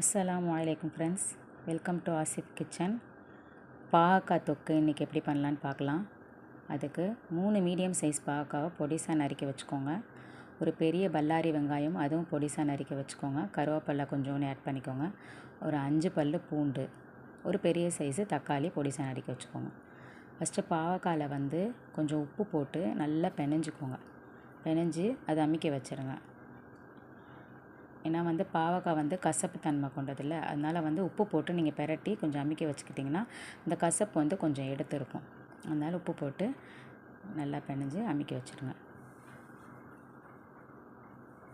அஸ்லாம் வலைக்கம் friends. Welcome to Asif kitchen. பாகக்காய் தொக்கு இன்றைக்கி எப்படி பண்ணலான்னு பார்க்கலாம். அதுக்கு மூணு மீடியம் சைஸ் பாகக்காவை பொடிசாக நறுக்கி வச்சுக்கோங்க. ஒரு பெரிய பல்லாரி வெங்காயம் அதுவும் பொடிசாக நறுக்கி வச்சுக்கோங்க. கருவேப்பிலை கொஞ்சோன்னு ஆட் பண்ணிக்கோங்க. ஒரு அஞ்சு பல் பூண்டு ஒரு பெரிய சைஸு தக்காளி பொடிசாக நறுக்கி வச்சுக்கோங்க. ஃபஸ்ட்டு பாவக்காயில் வந்து கொஞ்சம் உப்பு போட்டு நல்லா பெனஞ்சிக்கோங்க பெனஞ்சு அதை அமுக்கி வச்சுருங்க. ஏன்னா வந்து பாவக்காய் வந்து கசப்பு தன்மை கொண்டதில்லை. அதனால் வந்து உப்பு போட்டு நீங்கள் பெரட்டி கொஞ்சம் அமைக்க வச்சுக்கிட்டிங்கன்னா இந்த கசப்பு வந்து கொஞ்சம் எடுத்துருக்கும். அதனால் உப்பு போட்டு நல்லா பெனஞ்சு அமைக்க வச்சுருங்க.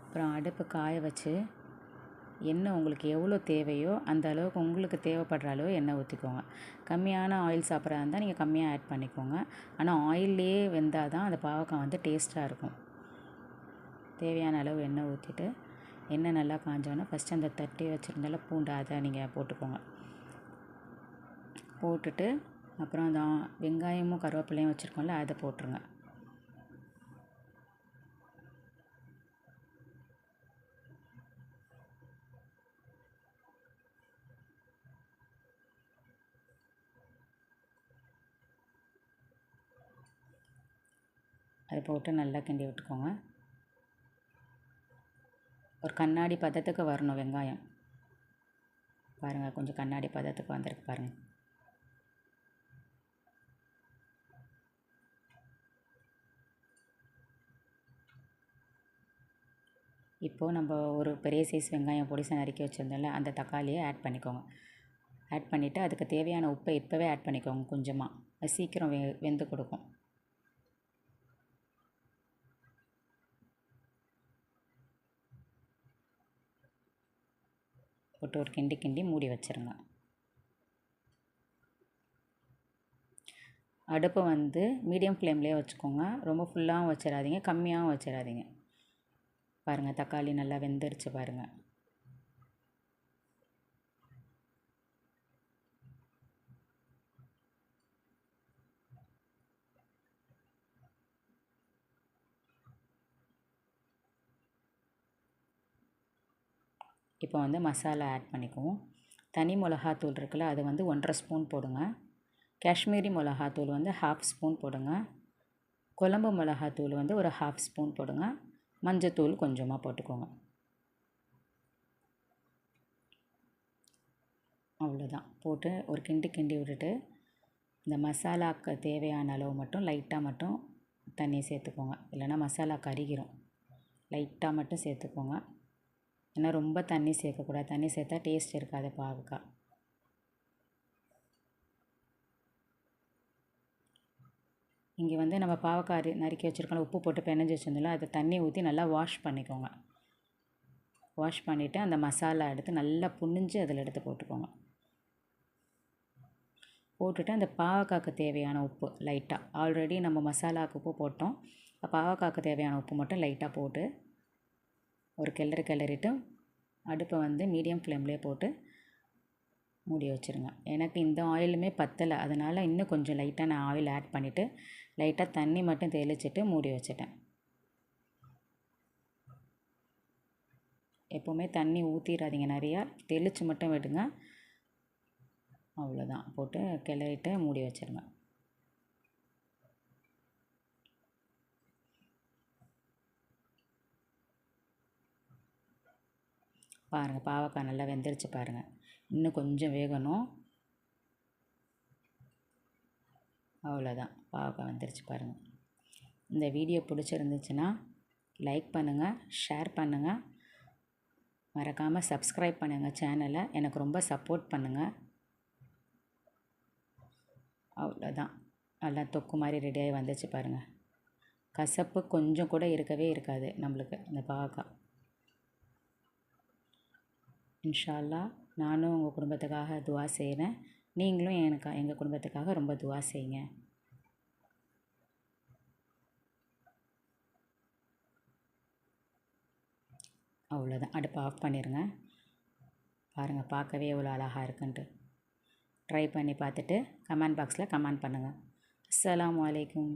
அப்புறம் அடுப்பு காய வச்சு எண்ணெய் உங்களுக்கு எவ்வளோ தேவையோ அந்த அளவுக்கு உங்களுக்கு தேவைப்படுற அளவு எண்ணெய் ஊற்றிக்கோங்க கம்மியான ஆயில் சாப்பிட்றதா இருந்தால் நீங்கள் கம்மியாக ஆட் பண்ணிக்கோங்க. ஆனால் ஆயிலே வெந்தால் தான் அந்த பாவக்காய் வந்து டேஸ்ட்டாக இருக்கும். தேவையான அளவு எண்ணெய் ஊற்றிட்டு எண்ணெய் நல்லா காஞ்சோன்னே ஃபஸ்ட்டு அந்த தட்டி வச்சுருந்தால பூண்டு அதை நீங்கள் போட்டுக்கோங்க. போட்டுட்டு அப்புறம் அந்த வெங்காயமும் கருவேப்பிலையும் வச்சுருக்கோம்ல அதை போட்டுருங்க. அதை போட்டு நல்லா கிண்டி விட்டுக்கோங்க. ஒரு கண்ணாடி பதத்துக்கு வரணும் வெங்காயம். பாருங்கள் கொஞ்சம் கண்ணாடி பதத்துக்கு வந்திருக்கு பாருங்கள் இப்போது நம்ம ஒரு பெரிய சைஸ் வெங்காயம் பொடிசை நறுக்கி வச்சுருந்தோம்ல அந்த தக்காளியை ஆட் பண்ணிக்கோங்க. ஆட் பண்ணிவிட்டு அதுக்கு தேவையான உப்பை இப்போவே ஆட் பண்ணிக்கோங்க கொஞ்சமாக அது சீக்கிரம் வெ வெந்து கொடுக்கும். போட்டு ஒரு கிண்டி கிண்டி மூடி வச்சுருங்க. அடுப்பை வந்து மீடியம் ஃப்ளேம்லேயே வச்சுக்கோங்க. ரொம்ப ஃபுல்லாகவும் வச்சிடாதீங்க கம்மியாகவும் வச்சிடாதீங்க. பாருங்கள் தக்காளி நல்லா வெந்துருச்சு பாருங்கள் இப்போ வந்து மசாலா ஆட் பண்ணிக்குவோம். தனி மிளகாத்தூள் இருக்குல்ல அது வந்து ஒன்றரை ஸ்பூன் போடுங்க. காஷ்மீரி மிளகாத்தூள் வந்து ஹாஃப் ஸ்பூன் போடுங்க. குழம்பு மிளகாத்தூள் வந்து ஒரு ஹாஃப் ஸ்பூன் போடுங்க. மஞ்சத்தூள் கொஞ்சமாக போட்டுக்கோங்க. அவ்வளோதான் போட்டு ஒரு கிண்டி கிண்டி விட்டுட்டு இந்த மசாலாக்கு தேவையான அளவு மட்டும் லைட்டாக மட்டும் தண்ணி சேர்த்துக்கோங்க. இல்லைன்னா மசாலா கருகிரும். லைட்டாக மட்டும் சேர்த்துக்கோங்க. ஏன்னா ரொம்ப தண்ணி சேர்க்கக்கூடாது. தண்ணி சேர்த்தா டேஸ்ட் இருக்காது பாவக்காய் இங்கே வந்து நம்ம பாவக்காய் நறுக்கி வச்சுருக்கோம் உப்பு போட்டு பெனஞ்சி வச்சுருந்தோம்ல அதை தண்ணி ஊற்றி நல்லா வாஷ் பண்ணிக்கோங்க. வாஷ் பண்ணிவிட்டு அந்த மசாலா எடுத்து நல்லா புனிஞ்சு அதில் எடுத்து போட்டுக்கோங்க. போட்டுட்டு அந்த பாவக்காய்க்கு தேவையான உப்பு லைட்டாக ஆல்ரெடி நம்ம மசாலாவுக்கு உப்பு போட்டோம். பாவக்காய்க்கு தேவையான உப்பு மட்டும் லைட்டாக போட்டு ஒரு கிளறு கிளறிட்டு அடுப்பை வந்து மீடியம் ஃப்ளேம்லேயே போட்டு மூடி வச்சுருங்க. எனக்கு இந்த ஆயிலுமே பத்தலை. அதனால் இன்னும் கொஞ்சம் லைட்டாக நான் ஆயில் ஆட் பண்ணிவிட்டு லைட்டாக தண்ணி மட்டும் தெளிச்சிட்டு மூடி வச்சுட்டேன். எப்போவுமே தண்ணி ஊற்றிடாதீங்க நிறையா. தெளித்து மட்டும் விடுங்க. அவ்வளோதான் போட்டு கிளறிட்டு மூடி வச்சிருங்க. பாருங்கள் பாவக்காய் நல்லா வெந்துருச்சு பாருங்கள் இன்னும் கொஞ்சம் வேகணும். அவ்வளோதான் பாவக்காய் வந்துருச்சு பாருங்கள் இந்த வீடியோ பிடிச்சிருந்துச்சுன்னா லைக் பண்ணுங்கள் ஷேர் பண்ணுங்கள் மறக்காமல் சப்ஸ்கிரைப் பண்ணுங்கள் சேனலை எனக்கு ரொம்ப சப்போர்ட் பண்ணுங்கள் அவ்வளோதான் நல்லா தொக்கு மாதிரி ரெடியாகி வந்துச்சு பாருங்கள் கசப்பு கொஞ்சம் கூட இருக்கவே இருக்காது நம்மளுக்கு இந்த பாவக்காய். இன்ஷால்லா நானும் உங்கள் குடும்பத்துக்காக துவா செய்கிறேன் நீங்களும் எனக்கு எங்கள் குடும்பத்துக்காக ரொம்ப துவா செய்யுங்க அவ்வளோதான் அடுப்பை ஆஃப் பண்ணிடுங்க பாருங்கள் பார்க்கவே எவ்வளோ அழகாக இருக்குன்ட்டு. ட்ரை பண்ணி பார்த்துட்டு கமெண்ட் பாக்ஸில் கமெண்ட் பண்ணுங்கள் அஸ்லாம் வலைக்கும்